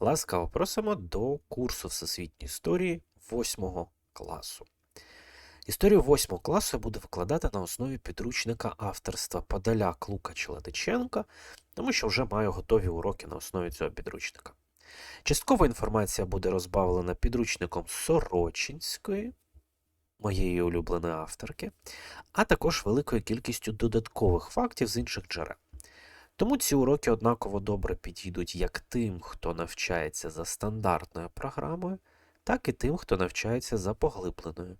Ласкаво просимо до курсу Всесвітньої історії 8 класу. Історію 8 класу я буду викладати на основі підручника авторства Подоляк Лукач Ладиченка, тому що вже маю готові уроки на основі цього підручника. Часткова інформація буде розбавлена підручником Сорочинської, моєї улюбленої авторки, а також великою кількістю додаткових фактів з інших джерел. Тому ці уроки однаково добре підійдуть як тим, хто навчається за стандартною програмою, так і тим, хто навчається за поглибленою.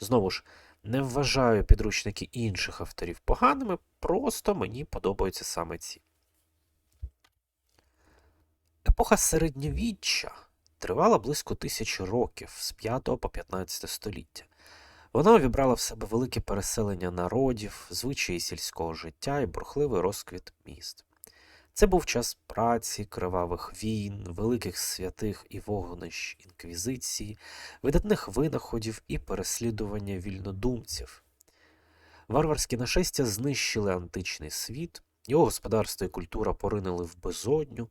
Знову ж, не вважаю підручники інших авторів поганими, просто мені подобаються саме ці. Епоха середньовіччя тривала близько тисячі років з 5 по 15 століття. Вона увібрала в себе велике переселення народів, звичаї сільського життя і бурхливий розквіт міст. Це був час праці, кривавих війн, великих святих і вогнищ інквізиції, видатних винаходів і переслідування вільнодумців. Варварські нашестя знищили античний світ, його господарство і культура поринули в безодню,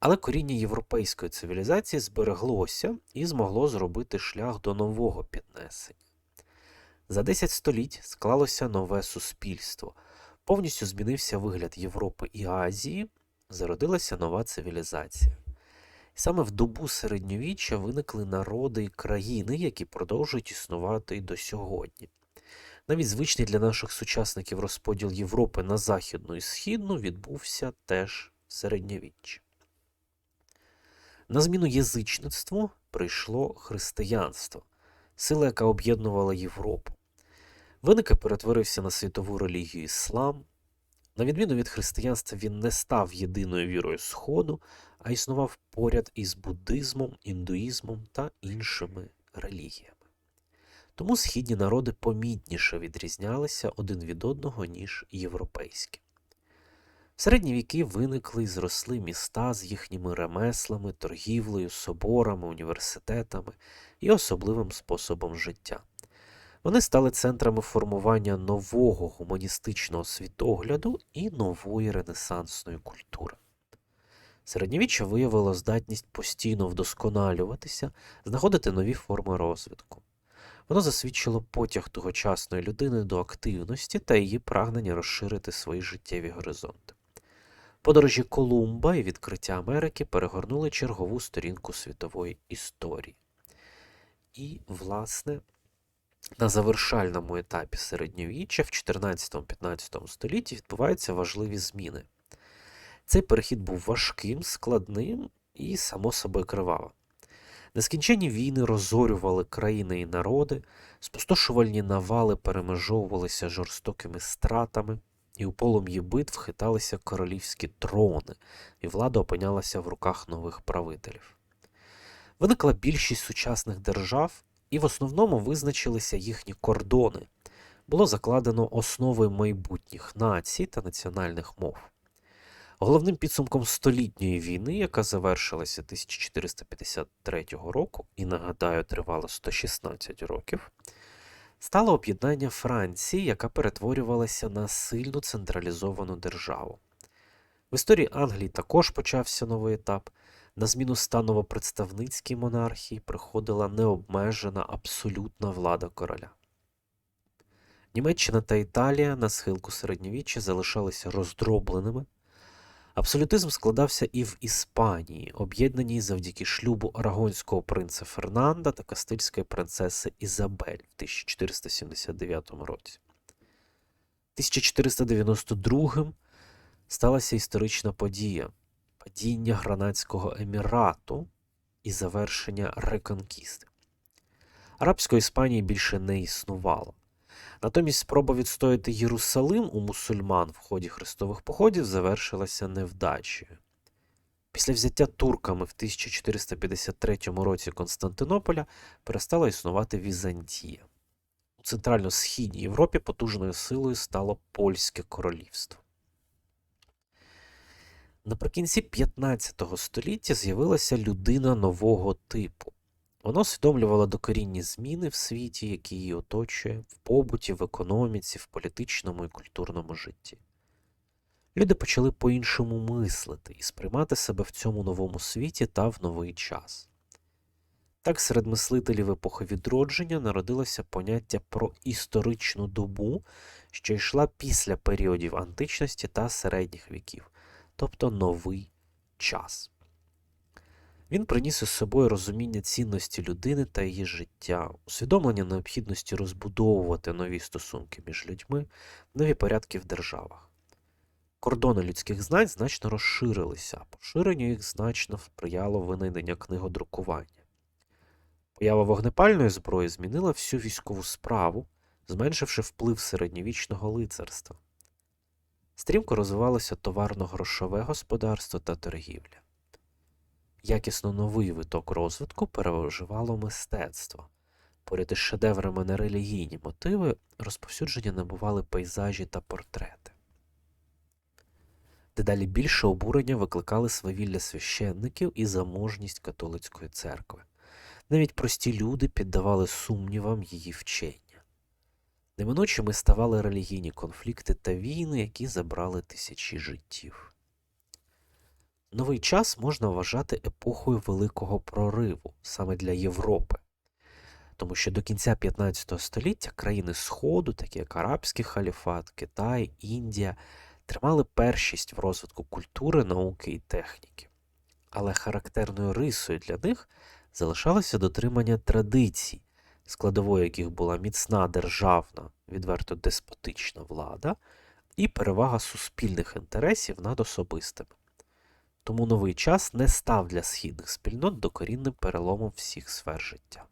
але коріння європейської цивілізації збереглося і змогло зробити шлях до нового піднесення. За 10 століть склалося нове суспільство, повністю змінився вигляд Європи і Азії, зародилася нова цивілізація. І саме в добу середньовіччя виникли народи і країни, які продовжують існувати й до сьогодні. Навіть звичний для наших сучасників розподіл Європи на Західну і Східну відбувся теж в середньовіччі. На зміну язичництву прийшло християнство, сила, яка об'єднувала Європу. Виник і перетворився на світову релігію іслам. На відміну від християнства, він не став єдиною вірою Сходу, а існував поряд із буддизмом, індуїзмом та іншими релігіями. Тому східні народи помітніше відрізнялися один від одного, ніж європейські. В середні віки виникли і зросли міста з їхніми ремеслами, торгівлею, соборами, університетами і особливим способом життя. Вони стали центрами формування нового гуманістичного світогляду і нової ренесансної культури. Середньовіччя виявило здатність постійно вдосконалюватися, знаходити нові форми розвитку. Воно засвідчило потяг тогочасної людини до активності та її прагнення розширити свої життєві горизонти. Подорожі Колумба і відкриття Америки перегорнули чергову сторінку світової історії. І, власне, на завершальному етапі середньовіччя в 14-15 столітті відбуваються важливі зміни. Цей перехід був важким, складним і, само собою, кривавим. Нескінченні війни розорювали країни і народи, спустошувальні навали перемежовувалися жорстокими стратами, і у полум'ї битв хиталися королівські трони, і влада опинялася в руках нових правителів. Виникла більшість сучасних держав, і в основному визначилися їхні кордони. Було закладено основи майбутніх націй та національних мов. Головним підсумком столітньої війни, яка завершилася 1453 року, і нагадаю, тривала 116 років, стало об'єднання Франції, яка перетворювалася на сильну централізовану державу. В історії Англії також почався новий етап. На зміну станово-представницькій монархії приходила необмежена абсолютна влада короля. Німеччина та Італія на схилку середньовіччя залишалися роздробленими. Абсолютизм складався і в Іспанії, об'єднаній завдяки шлюбу арагонського принца Фернанда та кастильської принцеси Ізабель в 1479 році. 1492 сталася історична подія падіння Гранадського емірату і завершення реконкісти. Арабської Іспанії більше не існувало. Натомість спроба відстояти Єрусалим у мусульман в ході хрестових походів завершилася невдачею. Після взяття турками в 1453 році Константинополя перестала існувати Візантія. У центрально-східній Європі потужною силою стало Польське королівство. Наприкінці 15 століття з'явилася людина нового типу. Вона усвідомлювала докорінні зміни в світі, який її оточує, в побуті, в економіці, в політичному і культурному житті. Люди почали по-іншому мислити і сприймати себе в цьому новому світі та в новий час. Так, серед мислителів епохи відродження народилося поняття про історичну добу, що йшла після періодів античності та середніх віків, тобто новий час. Він приніс із собою розуміння цінності людини та її життя, усвідомлення необхідності розбудовувати нові стосунки між людьми, нові порядки в державах. Кордони людських знань значно розширилися, а поширенню їх значно сприяло винайдення книгодрукування. Поява вогнепальної зброї змінила всю військову справу, зменшивши вплив середньовічного лицарства. Стрімко розвивалося товарно-грошове господарство та торгівля. Якісно новий виток розвитку переваживало мистецтво. Поряд із шедеврами на релігійні мотиви розповсюдження набували пейзажі та портрети. Дедалі більше обурення викликали свавілля священників і заможність католицької церкви. Навіть прості люди піддавали сумнівам її вчення. Неминучими ставали релігійні конфлікти та війни, які забрали тисячі життів. Новий час можна вважати епохою великого прориву саме для Європи, тому що до кінця 15 століття країни Сходу, такі як Арабський халіфат, Китай, Індія, тримали першість в розвитку культури, науки і техніки. Але характерною рисою для них залишалося дотримання традицій, складовою яких була міцна державна, відверто деспотична влада і перевага суспільних інтересів над особистими. Тому новий час не став для східних спільнот докорінним переломом всіх сфер життя.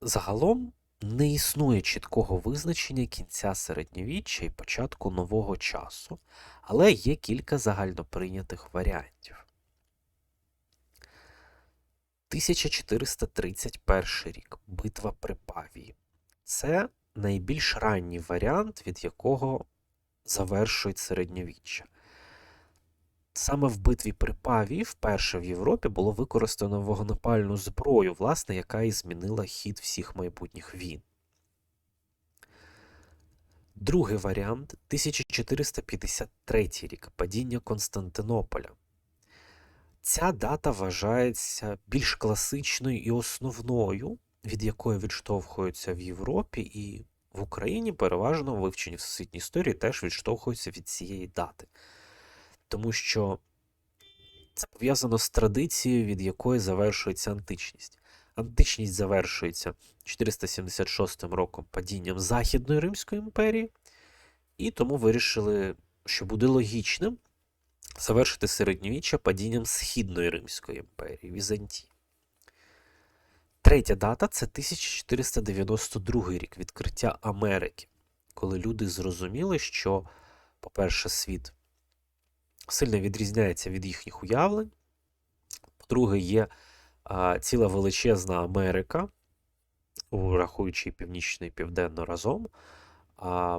Загалом не існує чіткого визначення кінця середньовіччя і початку нового часу, але є кілька загальноприйнятих варіантів. 1431 рік Битва при Павії. Це найбільш ранній варіант, від якого завершують середньовіччя. Саме в битві при Павії вперше в Європі було використано вогнепальну зброю, власне, яка і змінила хід всіх майбутніх війн. Другий варіант 1453 рік падіння Константинополя. Ця дата вважається більш класичною і основною, від якої відштовхуються в Європі, і в Україні переважно вивчені всесвітній історії теж відштовхуються від цієї дати. Тому що це пов'язано з традицією, від якої завершується античність. Античність завершується 476 роком падінням Західної Римської імперії, і тому вирішили, що буде логічним завершити середньовіччя падінням Східної Римської імперії Візантії. Третя дата це 1492 рік відкриття Америки, коли люди зрозуміли, що, по-перше, світ сильно відрізняється від їхніх уявлень. По-друге, є а, ціла величезна Америка, врахуючи північно і південно разом,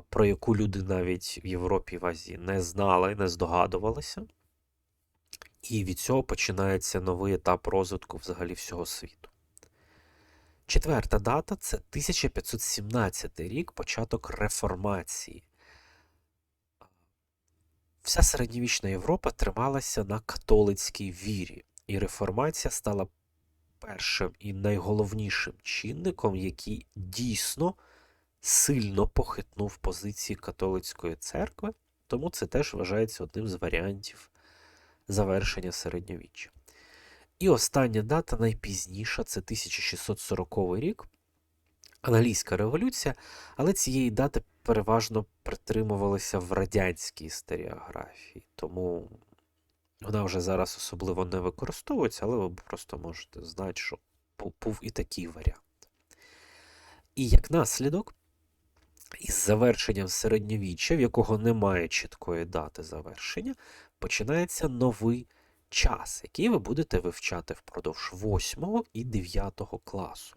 про яку люди навіть в Європі в Азії не знали, не здогадувалися. І від цього починається новий етап розвитку взагалі всього світу. Четверта дата це 1517 рік, початок реформації. Вся середньовічна Європа трималася на католицькій вірі, і реформація стала першим і найголовнішим чинником, який дійсно сильно похитнув позиції католицької церкви, тому це теж вважається одним з варіантів завершення середньовіччя. І остання дата найпізніша це 1640 рік, Англійська революція, але цієї дати переважно притримувалися в радянській історіографії, тому вона вже зараз особливо не використовується, але ви просто можете знати, що був і такий варіант. І як наслідок, із завершенням середньовіччя, в якого немає чіткої дати завершення, починається новий час, який ви будете вивчати впродовж 8 і 9 класу.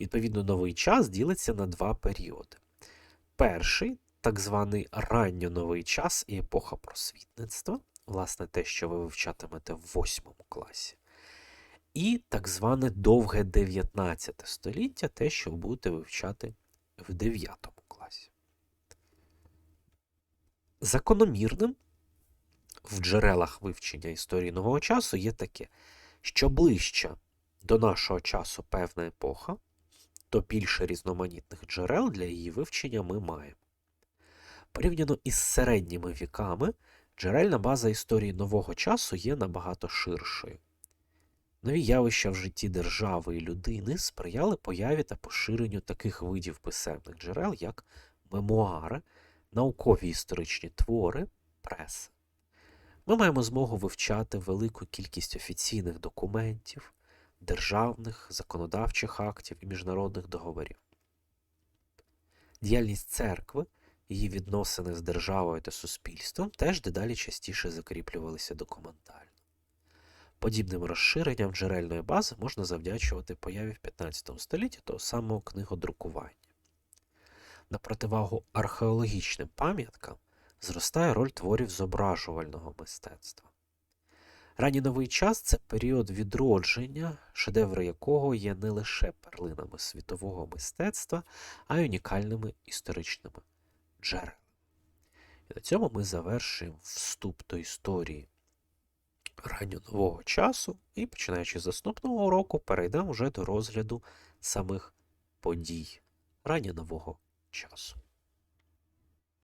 Відповідно, новий час ділиться на два періоди. Перший, так званий ранньоновий час і епоха просвітництва, власне, те, що ви вивчатимете в 8 класі. І так зване довге 19 століття, те, що ви будете вивчати в 9 класі. Закономірним в джерелах вивчення історії нового часу є таке, що ближче до нашого часу певна епоха, то більше різноманітних джерел для її вивчення ми маємо. Порівняно із середніми віками, джерельна база історії нового часу є набагато ширшою. Нові явища в житті держави і людини сприяли появі та поширенню таких видів писемних джерел, як мемуари, наукові історичні твори, преса. Ми маємо змогу вивчати велику кількість офіційних документів, державних, законодавчих актів і міжнародних договорів. Діяльність церкви, її відносини з державою та суспільством теж дедалі частіше закріплювалися документально. Подібним розширенням джерельної бази можна завдячувати появі в 15 столітті того самого книгодрукування. На противагу археологічним пам'яткам зростає роль творів зображувального мистецтва. Ранній новий час це період відродження, шедеври якого є не лише перлинами світового мистецтва, а й унікальними історичними джерелами. І на цьому ми завершуємо вступ до історії ранньонового часу і, починаючи з наступного уроку, перейдемо вже до розгляду самих подій ранньонового часу.